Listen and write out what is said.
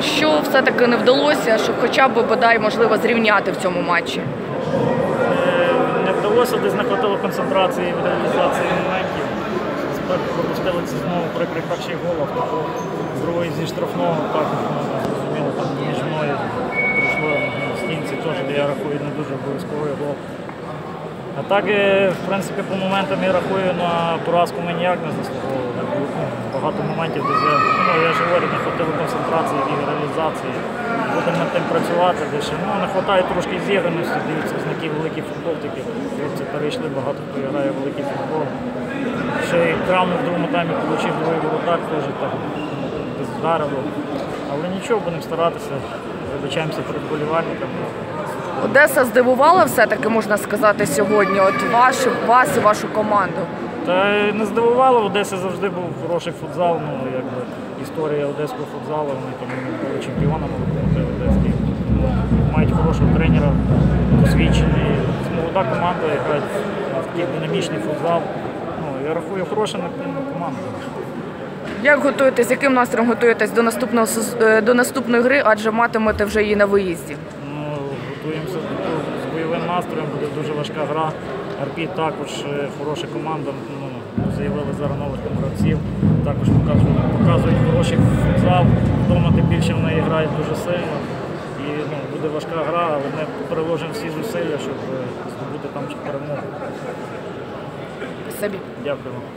Що все-таки не вдалося, щоб хоча б бодай можливо зрівняти в цьому матчі? Е, Не вдалося, десь не хватило концентрації в реалізації моментів. Пропустили це знову при, при перших голах. Тобто другий зі штрафного також ну, зрозуміло, там між мною пройшло ну, в стінці теж, я рахую не дуже обов'язковий гол. А так, е, в принципі, по моментам я рахую на поразку ми ніяк не заслуговували. Ну, Багато моментів, де я, говорю, не хватило концентрації і реалізації. Будемо над тим працювати, де ще ну, не вистачає трошки зіграності, дивіться, знаки великий футбол, такі хлопці перейшли, багато хто грає великий футбол. Ще й травму в другому таймі отримав другий воротар, теж так вдарило. Але нічого, будемо старатися, вибачаємося перед болівальниками. Одеса здивувала все-таки, можна сказати, сьогодні. От ваш, вас і вашу команду. Та не здивувало, в Одесі завжди був хороший футзал, ну якби історія одеського футзалу, вони там були чемпіонами одеський. Ну, Мають хорошого тренера, досвідчений. Молода команда, яка в такий динамічний футзал. Ну, я рахую, хороша команда. Як готуєтесь, яким настроєм готуєтесь до наступного е, до наступної гри, адже матимете вже її на виїзді? Ну, готуємося бойовим настроєм, буде дуже важка гра. Арпі також е, хороша команда. Ну, заявили зараз нових гравців. Також показують, показують хороший футзал. Вдома тим більше в неї грають дуже сильно. І ну, буде важка гра, але ми приложимо всі зусилля, щоб е, здобути там перемогу. Дякую.